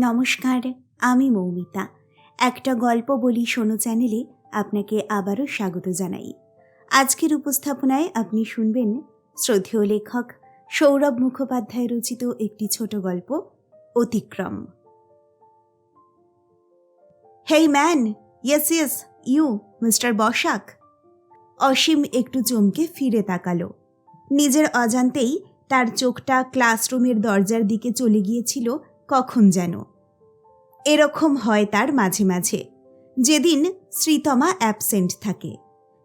নমস্কার, আমি মৌমিতা। একটা গল্প বলি শোনো চ্যানেলে, আপনাকে আবারও স্বাগত জানাই। আজকের উপস্থাপনায় আপনি শুনবেন শ্রদ্ধেয় লেখক সৌরভ মুখোপাধ্যায় রচিত একটি ছোট গল্প, অতিক্রম। Hey man, yes yes, you, mister Basak. Asim একটু চমকে ফিরে তাকালো। নিজের অজান্তেই তার চোখটা ক্লাসরুমের দরজার দিকে চলে গিয়েছিল, কখন যেন। এরকম হয় তার মাঝে মাঝে। যেদিন শ্রীতমা অ্যাবসেন্ট থাকে।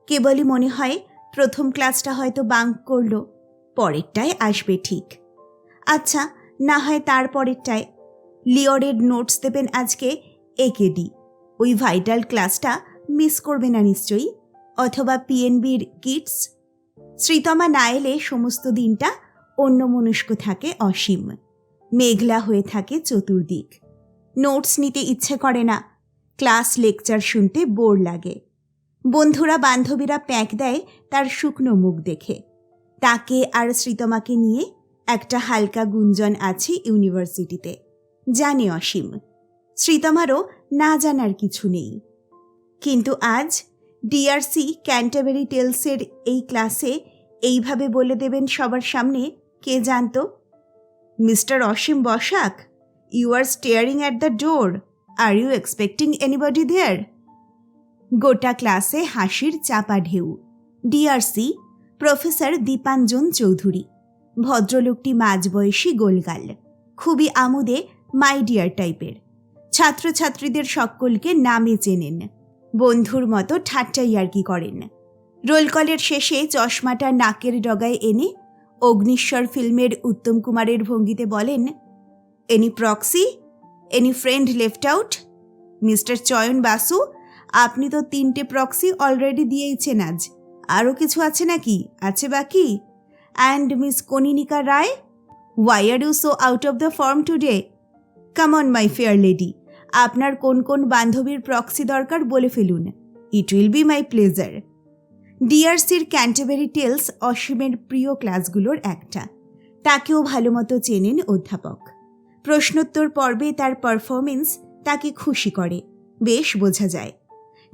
কেবলই মনে হয় প্রথম ক্লাসটা হয়তো বাঙ্ক করল, পরেরটায় আসবে ঠিক। আচ্ছা না হয় তার পরেরটায়। লিওরের নোটস দেবেন আজকে একেডি ওই ভাইটাল ক্লাসটা মিস করবে না নিশ্চয়ই, অথবা পিএনবির কিটস শ্রীতমা না এলে সমস্ত দিনটা অন্যমনস্ক থাকে অসীম। মেঘলা হয়ে থাকে চতুর্দিক। নোটস নিতে ইচ্ছে করে না। ক্লাস লেকচার শুনতে বোর লাগে। বন্ধুরা বান্ধবীরা প্যাঁক দেয় তার শুকনো মুখ দেখে। তাকে আর শ্রীতমাকে নিয়ে একটা হালকা গুঞ্জন আছে ইউনিভার্সিটিতে। জানে অসীম। শ্রীতমারও না জানার কিছু নেই। কিন্তু আজ ডিআরসি ক্যান্টাবেরি টেলসের এই ক্লাসে এইভাবে বলে দেবেন সবার সামনে কে জানতো? Mister Asim Basak? You are staring at the door are you expecting anybody there গোটা ক্লাসে হাসির চাপা ঢেউ। DRC professor Dipanjan Chowdhury. ভদ্রলোকটি মাঝবয়সী গোলগাল। খুবই আমোদে মাই ডিয়ার টাইপের। ছাত্রছাত্রীদের সকলকে নামে চেনেন। বন্ধুর মতো ঠাট্টা ইয়ার্কি করেন। রোল কলের শেষে চশমাটা নাকের ডগায় এনে অগ্নিশ্বর ফিল্মের উত্তম কুমারের ভঙ্গিতে বলেন any proxy any friend left out mister Chayan Basu আপনি তো তিনটে প্রক্সি অলরেডি দিয়েইছেন আজ। আরও কিছু আছে নাকি? আছে বাকি? And miss Kaninika Roy why are you so out of the form today come on my fair lady আপনার কোন কোন বান্ধবীর প্রক্সি দরকার বলে ফেলুন। It will be my pleasure ডিআরসির Canterbury Tales অসীমের প্রিয় ক্লাসগুলোর একটা। তাকেও ভালো মতো চেনেন অধ্যাপক। প্রশ্নোত্তর পর্বে তার পারফরমেন্স তাকে খুশি করে, বেশ বোঝা যায়।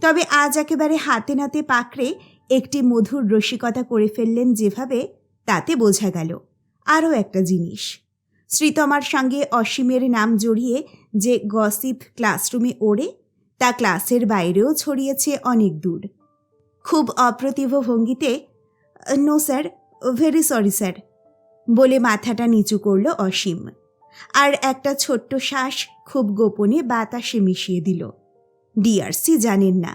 তবে আজ একেবারে হাতে নাতে পাকড়ে একটি মধুর রসিকতা করে ফেললেন যেভাবে, তাতে বোঝা গেল আরও একটা জিনিস। শ্রীতমার সঙ্গে অসীমের নাম জড়িয়ে যে গসিপ ক্লাসরুমে ওড়ে, তা ক্লাসের বাইরেও ছড়িয়েছে অনেক দূর। খুব অপ্রতিভ ভঙ্গিতে no sir very sorry sir বলে মাথাটা নিচু করল অসীম। আর একটা ছোট্ট শ্বাস খুব গোপনে বাতাসে মিশিয়ে দিল। ডিআরসি জানেন না,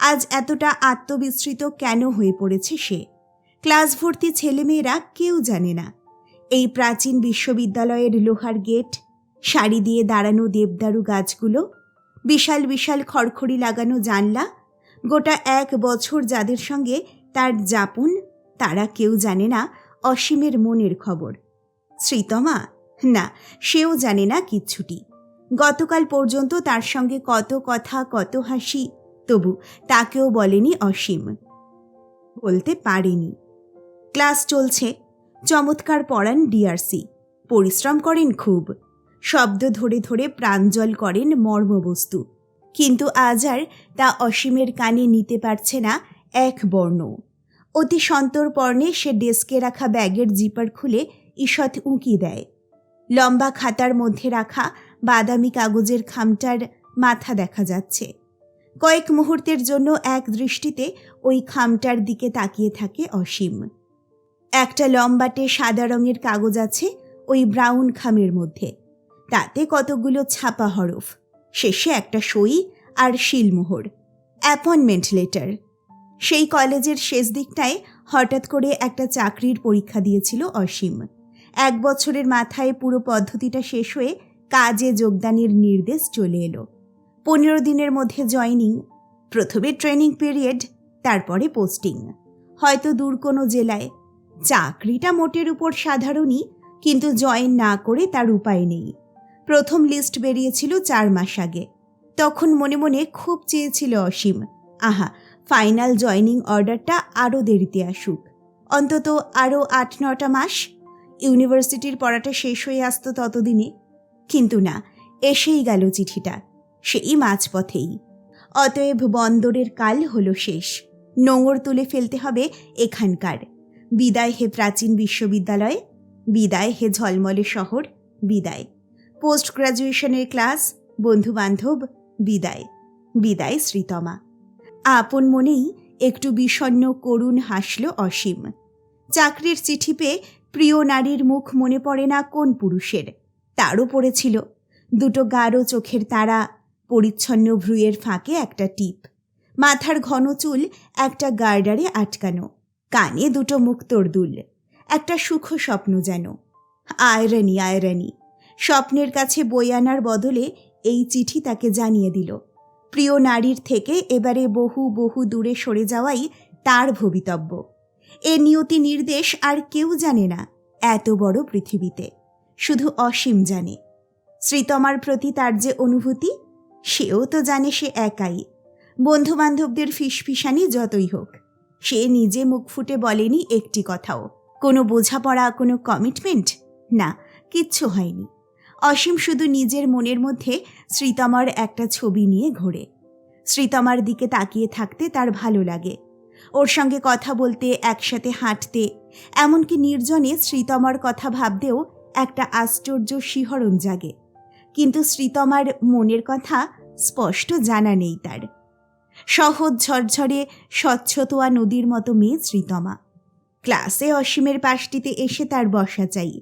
আজ এতটা আত্মবিস্মৃত কেন হয়ে পড়েছে সে? ক্লাস ভর্তি ছেলেমেয়েরা কেউ জানে না। এই প্রাচীন বিশ্ববিদ্যালয়ের লোহার গেট শাড়ি দিয়ে দাঁড়ানো দেবদারু গাছগুলো, বিশাল বিশাল খড়খড়ি লাগানো জানলা, গোটা এক বছর যাদের সঙ্গে তার যাপন, তারা কেউ জানে না অসীমের মনের খবর। শ্রীতমা না, সেও জানে না কিচ্ছুটি। গতকাল পর্যন্ত তার সঙ্গে কত কথা, কত হাসি, তবু তাকেও বলেনি অসীম। বলতে পারেনি। ক্লাস চলছে। চমৎকার পড়ান ডিআরসি। পরিশ্রম করেন খুব। শব্দ ধরে ধরে প্রাঞ্জল করেন মর্মবস্তু। কিন্তু আজ আর তা অসীমের কানে নিতে পারছে না এক বর্ণ। অতি সন্তর্পর্ণে সে ডেস্কে রাখা ব্যাগের জিপার খুলে ঈষৎ উঁকি দেয়। লম্বা খাতার মধ্যে রাখা বাদামি কাগজের খামটার মাথা দেখা যাচ্ছে। কয়েক মুহূর্তের জন্য এক দৃষ্টিতে ওই খামটার দিকে তাকিয়ে থাকে অসীম। একটা লম্বাটে সাদা রঙের কাগজ আছে ওই ব্রাউন খামের মধ্যে। তাতে কতগুলো ছাপা হরফ। শেষে একটা সই আর শিলমোহর। Appointment letter. সেই কলেজের শেষ দিকটায় হঠাৎ করে একটা চাকরির পরীক্ষা দিয়েছিল অসীম। এক বছরের মাথায় পুরো পদ্ধতিটা শেষ হয়ে কাজে যোগদানের নির্দেশ চলে এলো। পনেরো দিনের মধ্যে জয়নিং, প্রথমে ট্রেনিং পিরিয়ড, তারপরে পোস্টিং। হয়তো দূর কোনো জেলায়। চাকরিটা মোটের উপর সাধারণই, কিন্তু জয়েন না করে তার উপায় নেই। প্রথম লিস্ট বেরিয়েছিল চার মাস আগে। তখন মনে মনে খুব চেয়েছিল অসীম। আহা, ফাইনাল জয়নিং অর্ডারটা আরও দেরিতে আসুক। অন্তত আরও আট নটা মাস ইউনিভার্সিটির পড়াটা শেষ হয়ে আসতো ততদিনে। কিন্তু না, এসেই গেল চিঠিটা। সেই মাঝপথেই। অতএব বন্দরের কাল হলো শেষ। নোঙর তুলে ফেলতে হবে এখানকার। বিদায় হে প্রাচীন বিশ্ববিদ্যালয়, বিদায় হে ঝলমলে শহর, বিদায়। পোস্ট গ্রাজুয়েশনের ক্লাস বন্ধু বান্ধব বিদায়। বিদায় শ্রীতমা। আপন মনেই একটু বিষণ্ণ করুণ হাসল অসীম। চাকরির চিঠি পেয়ে প্রিয় নারীর মুখ মনে পড়ে না কোন পুরুষের। তারও পড়েছিল। দুটো গাঢ় চোখের তারা, পরিচ্ছন্ন ভ্রুয়ের ফাঁকে একটা টিপ। মাথার ঘন চুল একটা গার্ডারে আটকানো। কানে দুটো মুক্তোর দুল একটা সুখ স্বপ্ন যেন। আয়রানি আয়রানি। স্বপ্নের কাছে বই আনার বদলে এই চিঠি তাকে জানিয়ে দিল। প্রিয় নারীর থেকে এবারে বহু বহু দূরে সরে যাওয়াই তার ভবিতব্য। এ নিয়তি নির্দেশ আর কেউ জানে না এত বড় পৃথিবীতে। শুধু অসীম জানে। শ্রীতমার প্রতি তার যে অনুভূতি, সেও তো জানে সে একাই। বন্ধু বান্ধবদের ফিসফিসানি যতই হোক, সে নিজে মুখ ফুটে বলেনি একটি কথাও। কোনো বোঝাপড়া, কোনো কমিটমেন্ট না, কিচ্ছু হয়নি। অসীম শুধু নিজের মনের মধ্যে শ্রীতমার একটা ছবি নিয়ে ঘোরে। শ্রীতমার দিকে তাকিয়ে থাকতে তার ভালো লাগে। ওর সঙ্গে কথা বলতে, একসাথে হাঁটতে, এমনকি নির্জনে শ্রীতমার কথা ভাবতেও একটা আশ্চর্য শিহরণ জাগে। কিন্তু শ্রীতমার মনের কথা স্পষ্ট জানা নেই তার। সহজ ঝরঝরে স্বচ্ছতোয়া নদীর মতো মেয়ে শ্রীতমা। ক্লাসে অসীমের পাশটিতে এসে তার বসা চাই।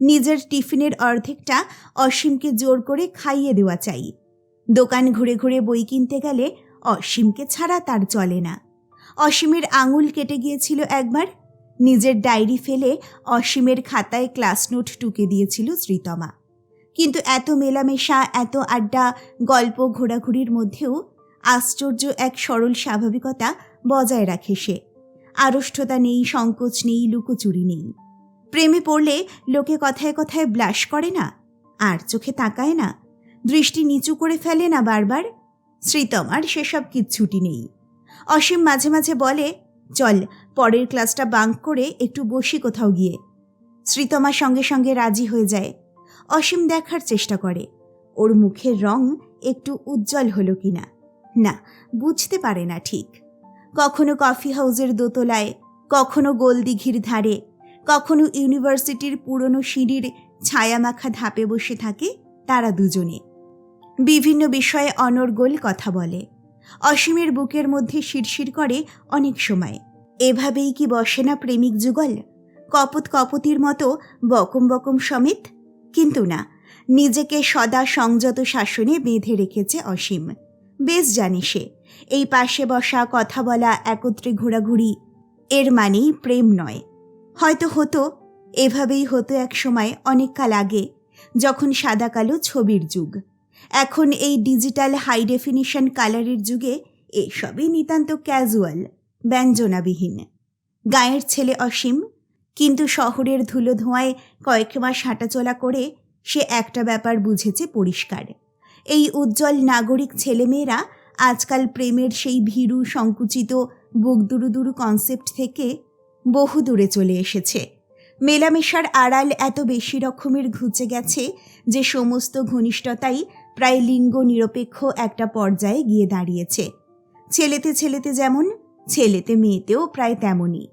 নিজের টিফিনের অর্ধেকটা অসীমকে জোর করে খাইয়ে দেওয়া চাই। দোকান ঘুরে ঘুরে বই কিনতে গেলে অসীমকে ছাড়া তার চলে না। অসীমের আঙুল কেটে গিয়েছিল একবার। নিজের ডায়েরি ফেলে অসীমের খাতায় ক্লাস নোট টুকে দিয়েছিল শ্রীতমা। কিন্তু এত মেলামেশা, এত আড্ডা, গল্প ঘোরাঘুরির মধ্যেও আশ্চর্য এক সরল স্বাভাবিকতা বজায় রাখে সে। আড়ষ্ঠতা নেই, সংকোচ নেই, লুকোচুরি নেই। প্রেমে পড়লে লোকে কথায় কথায় ব্লাশ করে না, আর চোখে তাকায় না, দৃষ্টি নিচু করে ফেলে না বারবার। শ্রীতমার সেসব কিচ্ছুটি নেই। অসীম মাঝে মাঝে বলে, চল, পরের ক্লাসটা বাঙ্ক করে একটু বসি কোথাও গিয়ে। শ্রীতমা সঙ্গে সঙ্গে রাজি হয়ে যায়। অসীম দেখার চেষ্টা করে। ওর মুখের রং একটু উজ্জ্বল হলো কিনা? না, বুঝতে পারে না ঠিক। কখনো কফি হাউসের দোতলায়, কখনো গোলদিঘির ধারে, কখনো ইউনিভার্সিটির পুরনো সিঁড়ির ছায়ামাখা ধাপে বসে থাকে তারা দুজনে। বিভিন্ন বিষয়ে অনর্গল কথা বলে। অসীমের বুকের মধ্যে শিরশির করে অনেক সময়। এভাবেই কি বসে না প্রেমিক যুগল? কপত কপতির মতো বকম বকম সমেত? কিন্তু না, নিজেকে সদা সংযত শাসনে বেঁধে রেখেছে অসীম। বেশ জানে সে, এই পাশে বসা কথা বলা একত্রে ঘোরাঘুরি এর মানেই প্রেম নয়। হয়তো হতো, এভাবেই হতো এক সময় অনেক কাল আগে, যখন সাদা কালো ছবির যুগ। এখন এই ডিজিটাল হাই ডেফিনিশন কালারের যুগে এসবই নিতান্ত ক্যাজুয়াল ব্যঞ্জনাবিহীন। গায়ের ছেলে অসীম, কিন্তু শহরের ধুলো ধোঁয়ায় কয়েক মাস হাঁটাচলা করে সে একটা ব্যাপার বুঝেছে পরিষ্কার। এই উজ্জ্বল নাগরিক ছেলেমেয়েরা আজকাল প্রেমের সেই ভীরু, সংকুচিত, বুকদুরুদুরু কনসেপ্ট থেকে বহু দূরে চলে এসেছে। মেলামেশার আড়াল এত বেশি রকমের ঘুচে গেছে যে সমস্ত ঘনিষ্ঠতাই প্রায় লিঙ্গ নিরপেক্ষ একটা পর্যায়ে গিয়ে দাঁড়িয়েছে। ছেলেতে ছেলেতে যেমন, ছেলেতে মেয়েতেও প্রায় তেমনই।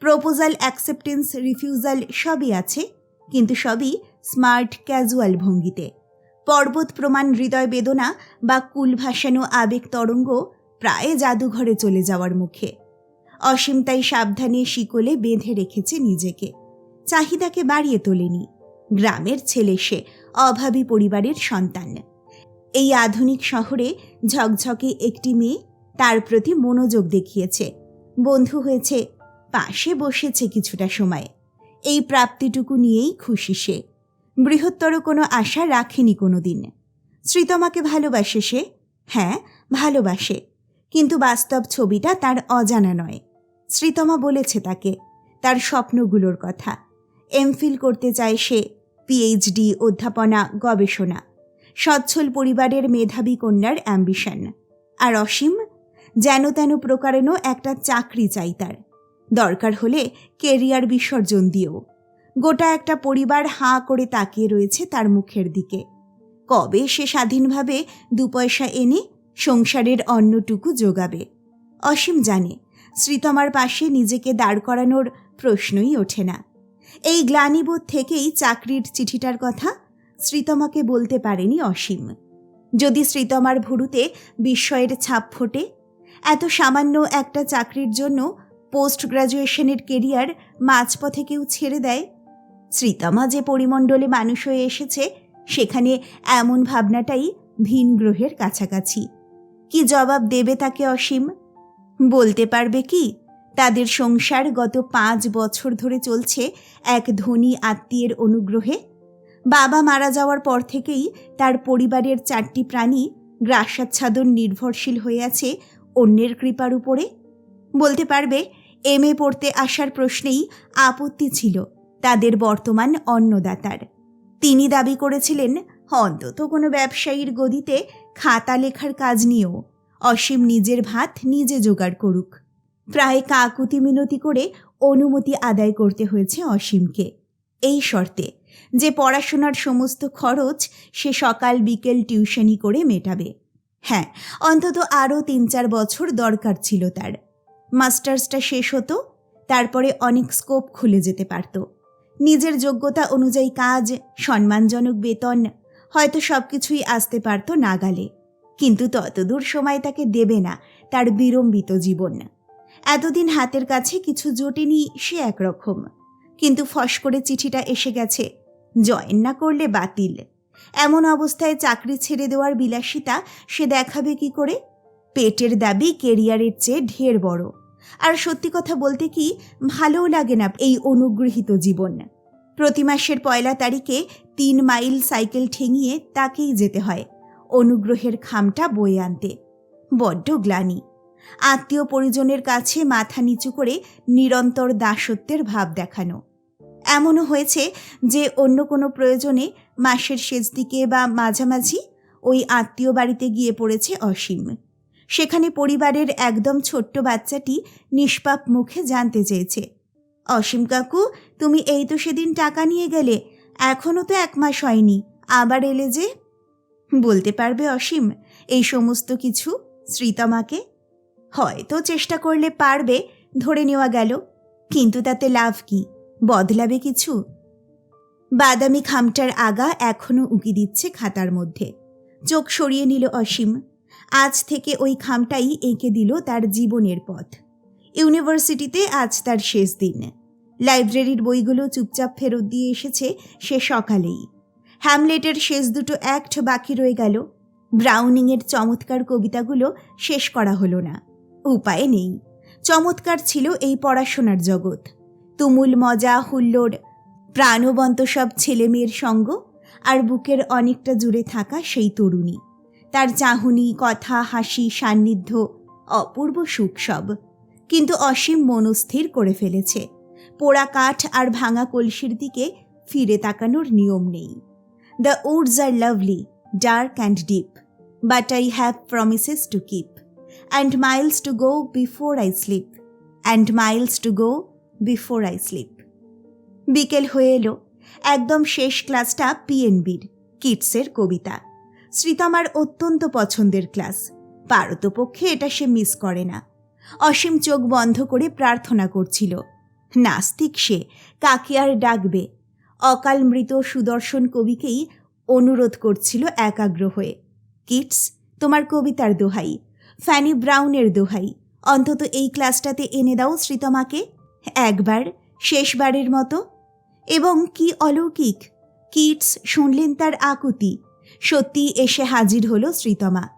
প্রপোজাল, অ্যাকসেপ্টেন্স, রিফিউজাল সবই আছে, কিন্তু সবই স্মার্ট, ক্যাজুয়াল ভঙ্গিতে। পর্বত প্রমাণ, হৃদয় বেদনা বা কুল ভাসানো আবেগ তরঙ্গ প্রায় জাদুঘরে চলে যাওয়ার মুখে। অসীম তাই সাবধানে শিকলে বেঁধে রেখেছে নিজেকে। চাহিদাকে বাড়িয়ে তোলেনি। গ্রামের ছেলে সে, অভাবী পরিবারের সন্তান। এই আধুনিক শহরে ঝকঝকে একটি মেয়ে তার প্রতি মনোযোগ দেখিয়েছে। বন্ধু হয়েছে, পাশে বসেছে কিছুটা সময়। এই প্রাপ্তিটুকু নিয়েই খুশি সে। বৃহত্তর কোনো আশা রাখেনি কোনো দিন শ্রীতমাকে ভালোবাসে সে? হ্যাঁ ভালোবাসে। কিন্তু বাস্তব ছবিটা তার অজানা নয়। শ্রীতমা বলেছে তাকে, তার স্বপ্নগুলোর কথা। এমফিল করতে চায় সে, পিএইচডি, অধ্যাপনা, গবেষণা। সচ্ছল পরিবারের মেধাবী কন্যার অ্যাম্বিশন আর অসীম, যেন তেন প্রকারেণও একটা চাকরি চাই তার। দরকার হলে কেরিয়ার বিসর্জন দিয়েও গোটা একটা পরিবার হাঁ করে তাকিয়ে রয়েছে তার মুখের দিকে। কবে সে স্বাধীনভাবে দু পয়সা এনে সংসারের অন্নটুকু যোগাবে? অসীম জানে, শ্রীতমার পাশে নিজেকে দাঁড় করানোর প্রশ্নই ওঠে না। এই গ্লানিবোধ থেকেই চাকরির চিঠিটার কথা শ্রীতমাকে বলতে পারেনি অসীম। যদি শ্রীতমার ভুরুতে বিস্ময়ের ছাপ ফোটে, এত সামান্য একটা চাকরির জন্য পোস্ট গ্রাজুয়েশনের কেরিয়ার মাঝপথে কেউ ছেড়ে দেয়? শ্রীতমা যে পরিমণ্ডলে মানুষ হয়ে এসেছে, সেখানে এমন ভাবনাটাই ভিন গ্রহের কাছাকাছি। কি জবাব দেবে তাকে অসীম? বলতে পারবে কি, তাদের সংসার গত পাঁচ বছর ধরে চলছে এক ধনী আত্মীয়ের অনুগ্রহে? বাবা মারা যাওয়ার পর থেকেই তার পরিবারের চারটি প্রাণী গ্রাসাচ্ছাদন নির্ভরশীল হয়ে আছে অন্যের কৃপার উপরে। বলতে পারবে, এম এ পড়তে আসার প্রশ্নেই আপত্তি ছিল তাদের বর্তমান অন্নদাতার। তিনি দাবি করেছিলেন, অন্তত কোনো ব্যবসায়ীর গদিতে খাতা লেখার কাজ নিয়েও, অসীম নিজের ভাত নিজে জোগাড় করুক। প্রায় কাকুতি মিনতি করে অনুমতি আদায় করতে হয়েছে অসীমকে। এই শর্তে যে পড়াশোনার সমস্ত খরচ সে সকাল বিকেল টিউশনি করে মেটাবে। হ্যাঁ অন্তত আরও তিন চার বছর দরকার ছিল তার। মাস্টার্সটা শেষ হতো, তারপরে অনেক স্কোপ খুলে যেতে পারত। নিজের যোগ্যতা অনুযায়ী কাজ, সম্মানজনক বেতন, হয়তো সব কিছুই আসতে পারত নাগালে। কিন্তু ততদূর সময় তাকে দেবে না তার বিড়ম্বিত জীবন। এতদিন হাতের কাছে কিছু জোটেনি সে একরকম। কিন্তু ফস করে চিঠিটা এসে গেছে। জয়েন না করলে বাতিল। এমন অবস্থায় চাকরি ছেড়ে দেওয়ার বিলাসিতা সে দেখাবে কি করে? পেটের দাবি কেরিয়ারের চেয়ে ঢের বড়। আর সত্যি কথা বলতে কি, ভালোও লাগে না এই অনুগৃহীত জীবন। প্রতি মাসের পয়লা তারিখে তিন মাইল সাইকেল ঠেঙিয়ে তাকেই যেতে হয়, অনুগ্রহের খামটা বয়ে আনতে। বড্ড গ্লানি। আত্মীয় পরিজনের কাছে মাথা নিচু করে নিরন্তর দাসত্বের ভাব দেখানো। এমনও হয়েছে যে অন্য কোনো প্রয়োজনে মাসের শেষ দিকে বা মাঝামাঝি ওই আত্মীয় বাড়িতে গিয়ে পড়েছে অসীম। সেখানে পরিবারের একদম ছোট্ট বাচ্চাটি নিষ্পাপ মুখে জানতে চেয়েছে। অসীম কাকু, তুমি এই তো সেদিন টাকা নিয়ে গেলে এখনও তো এক মাস হয়নি, আবার এলে যে? বলতে পারবে অসীম, এই সমস্ত কিছু শ্রীতমাকে হয়তো চেষ্টা করলে পারবে, ধরে নেওয়া গেল, কিন্তু তাতে লাভ কি? বদলাবে কিছু? বাদামি খামটার আগা এখনও উকি দিচ্ছে খাতার মধ্যে। চোখ সরিয়ে নিল অসীম। আজ থেকে ওই খামটাই এঁকে দিল তার জীবনের পথ। ইউনিভার্সিটিতে আজ তার শেষ দিন। লাইব্রেরির বইগুলো চুপচাপ ফেরত দিয়ে এসেছে সে সকালেই। হ্যামলেটের শেষ দুটো অ্যাক্ট বাকি রয়ে গেল। ব্রাউনিংয়ের চমৎকার কবিতাগুলো শেষ করা হলো না। উপায় নেই। চমৎকার ছিল এই পড়াশোনার জগৎ। তুমুল মজা, হুল্লোড়, প্রাণবন্ত সব ছেলেমেয়ের সঙ্গ আর বুকের অনেকটা জুড়ে থাকা সেই তরুণী। তার চাহনি, কথা, হাসি, সান্নিধ্য অপূর্ব সুখ সব। কিন্তু অসীম মনস্থির করে ফেলেছে। পোড়া কাঠ আর ভাঙা কলসির দিকে ফিরে তাকানোর নিয়ম নেই। The woods are lovely dark and deep but I have promises to keep and miles to go before I sleep and miles to go before I sleep বিকেল হয়ে এলো। একদম শেষ ক্লাসটা পিএনবির কিটসের কবিতা। শ্রীতমার অত্যন্ত পছন্দের ক্লাস। পারতপক্ষে এটা সে মিস করে না। অসীম চোখ বন্ধ করে প্রার্থনা করছিল। নাস্তিক সে, কাকে আর ডাকবে? অকাল মৃত সুদর্শন কবিকেই অনুরোধ করছিল একাগ্র হয়ে। কিটস তোমার কবিতার দোহাই। ফ্যানি ব্রাউনের দোহাই। অন্তত এই ক্লাসটাতে এনে দাও শ্রীতমাকে। একবার, শেষবারের মতো। এবং কি অলৌকিক, কিটস শুনলেন তার আকুতি। সত্যি এসে হাজির হলো শ্রীতমা।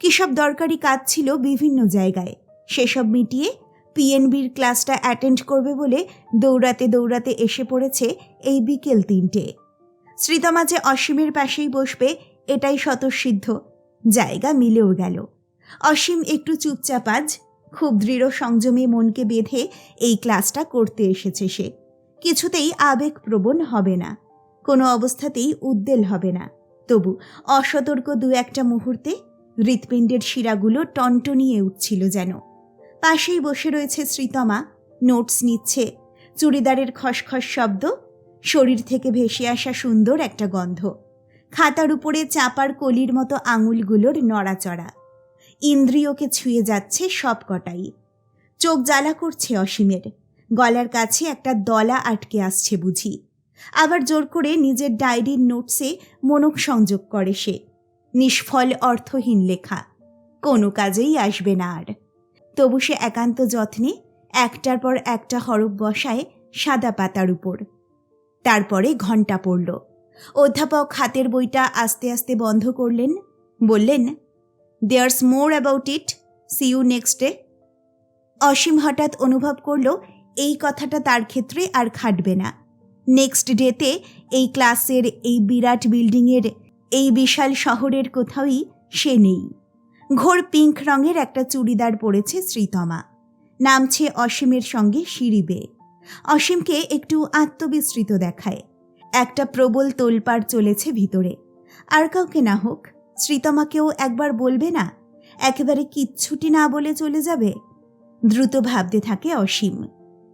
কিসব দরকারি কাজ ছিল বিভিন্ন জায়গায়। সেসব মিটিয়ে পিএনবির ক্লাসটা অ্যাটেন্ড করবে বলে দৌড়াতে দৌড়াতে এসে পড়েছে এই বিকেল তিনটে। শ্রীতমা যে অসীমের পাশেই বসবে, এটাই স্বতঃসিদ্ধ। জায়গা মিলেও গেল। অসীম একটু চুপচাপ আজ খুব দৃঢ় সংযমে মনকে বেঁধে এই ক্লাসটা করতে এসেছে সে। কিছুতেই আবেগপ্রবণ হবে না। কোনো অবস্থাতেই উদ্বেল হবে না। তবু অসতর্ক দু একটা মুহূর্তে হৃৎপিণ্ডের শিরাগুলো টনটনিয়ে উঠছিল যেন। পাশেই বসে রয়েছে শ্রীতমা, নোটস নিচ্ছে, চুড়িদারের খসখস শব্দ, শরীর থেকে ভেসে আসা সুন্দর একটা গন্ধ। খাতার উপরে চাপার কলির মতো আঙুলগুলোর নড়াচড়া। ইন্দ্রিয়কে ছুঁয়ে যাচ্ছে সব কটাই চোখ জ্বালা করছে অসীমের। গলার কাছে একটা দলা আটকে আসছে বুঝি। আবার জোর করে নিজের ডায়েরির নোটসে মনক সংযোগ করে সে। নিষ্ফল অর্থহীন লেখা। কোনো কাজেই আসবে না আর। তবু সে একান্ত যত্নে একটার পর একটা হরফ বসায় সাদা পাতার উপর। তারপরে ঘণ্টা পড়ল। অধ্যাপক হাতের বইটা আস্তে আস্তে বন্ধ করলেন। বললেন there's more about it see you next day Asim হঠাৎ অনুভব করল এই কথাটা তার ক্ষেত্রে আর খাটবে না। নেক্সট ডেতে এই ক্লাসের, এই বিরাট বিল্ডিংয়ের, এই বিশাল শহরের কোথাওই সে নেই। ঘোর পিঙ্ক রঙের একটা চুড়িদার পরেছে শ্রীতমা। নামছে অসীমের সঙ্গে সিঁড়ি বেয়ে। অসীমকে একটু আত্মবিস্তৃত দেখায়। একটা প্রবল তোলপাড় চলেছে ভিতরে। আর কাউকে না হোক শ্রীতমাকেও একবার বলবে না? একেবারে কিচ্ছুটি না বলে চলে যাবে? দ্রুত ভাবতে থাকে অসীম।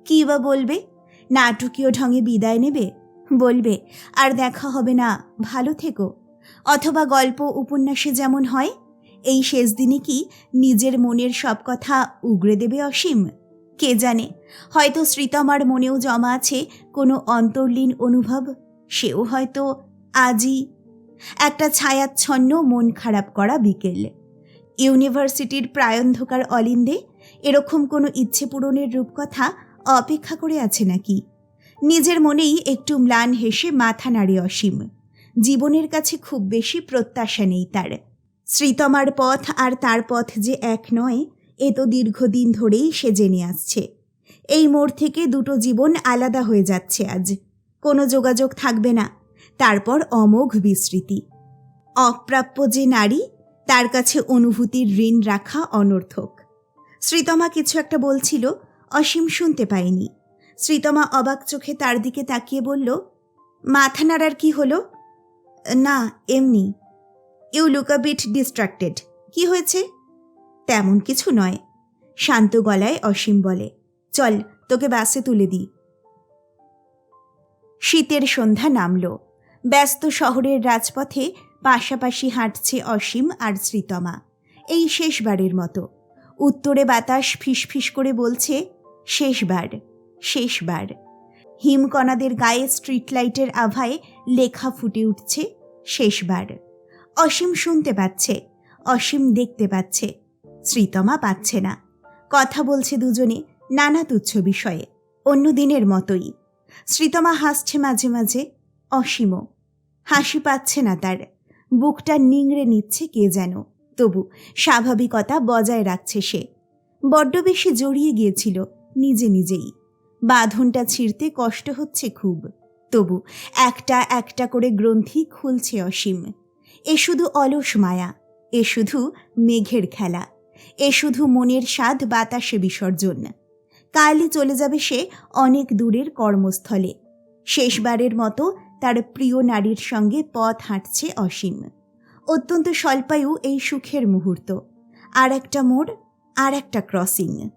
কী বা বলবে? নাটকীয় ঢঙে বিদায় নেবে? বলবে, আর দেখা হবে না, ভালো থেকো। অথবা গল্প উপন্যাসে যেমন হয়, এই শেষ দিনে কি নিজের মনের সব কথা উগড়ে দেবে অসীম? কে জানে, হয়তো শ্রীতমার মনেও জমা আছে কোনো অন্তর্লীন অনুভব, সেও হয়তো আজই একটা ছায়াচ্ছন্ন মন খারাপ করা বিকেল। ইউনিভার্সিটির প্রায়ন্ধকার অলিন্দে এরকম কোনো ইচ্ছে পূরণের রূপকথা অপেক্ষা করে আছে নাকি? নিজের মনেই একটু ম্লান হেসে মাথা নাড়ে অসীম। জীবনের কাছে খুব বেশি প্রত্যাশা নেই তার। শ্রীতমার পথ আর তার পথ যে এক নয়, এ তো দীর্ঘদিন ধরেই সে জেনে আসছে। এই মোড় থেকে দুটো জীবন আলাদা হয়ে যাচ্ছে আজ। কোনো যোগাযোগ থাকবে না। তারপর অমোঘ বিস্মৃতি অপ্রাপ্য যে নারী, তার কাছে অনুভূতির ঋণ রাখা অনর্থক। শ্রীতমা কিছু একটা বলছিল, অসীম শুনতে পায়নি শ্রীতমা অবাক চোখে তার দিকে তাকিয়ে বলল, মাথা নাড়ার কি হলো? না, এমনি। You look a bit distracted কি হয়েছে? তেমন কিছু নয়। শান্ত গলায় অসীম বলে, চল, তোকে বাসে তুলে দিই। শীতের সন্ধ্যা নামল। ব্যস্ত শহরের রাজপথে পাশাপাশি হাঁটছে অসীম আর শ্রীতমা, এই শেষবারের মতো। উত্তরে বাতাস ফিসফিস করে বলছে, শেষবার শেষবার। হিমকণাদের গায়ে স্ট্রিট লাইটের আভায় লেখা ফুটে উঠছে, শেষবার। অসীম শুনতে পাচ্ছে, অসীম দেখতে পাচ্ছে, শ্রীতমা পাচ্ছে না। কথা বলছে দুজনে নানা তুচ্ছ বিষয়ে, অন্য দিনের মতোই। শ্রীতমা হাসছে মাঝে মাঝে, অসীমও হাসি পাচ্ছে না তার। বুকটা নিংড়ে নিচ্ছে কে যেন। তবু স্বাভাবিকতা বজায় রাখছে সে। বড্ড বেশি জড়িয়ে গিয়েছিল নিজে নিজেই। বাঁধনটা ছিঁড়তে কষ্ট হচ্ছে খুব। তবু একটা একটা করে গ্রন্থি খুলছে অসীম। এ শুধু অলস মায়া, এ শুধু মেঘের খেলা, এ শুধু মনের স্বাদ বাতাসে বিসর্জন। কালই চলে যাবে সে অনেক দূরের কর্মস্থলে। শেষবারের মতো তার প্রিয় নারীর সঙ্গে পথ হাঁটছে অসীম। অত্যন্ত স্বল্পায়ু এই সুখের মুহূর্ত। আর একটা মোড়, আর একটা ক্রসিং।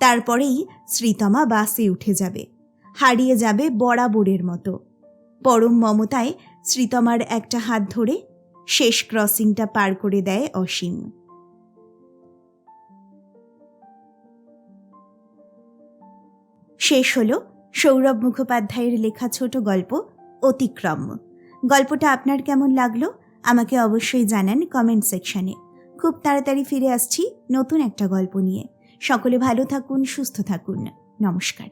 তারপরেই শ্রীতমা বাসে উঠে যাবে। হারিয়ে যাবে বরাবরের মতো। পরম মমতায় শ্রীতমার একটা হাত ধরে শেষ ক্রসিংটা পার করে দেয় অসীম। শেষ হলো সৌরভ মুখোপাধ্যায়ের লেখা ছোট গল্প অতিক্রম। গল্পটা আপনার কেমন লাগল? আমাকে অবশ্যই জানান কমেন্ট সেকশানে খুব তাড়াতাড়ি ফিরে আসছি নতুন একটা গল্প নিয়ে। সকলে ভালো থাকুন, সুস্থ থাকুন। নমস্কার।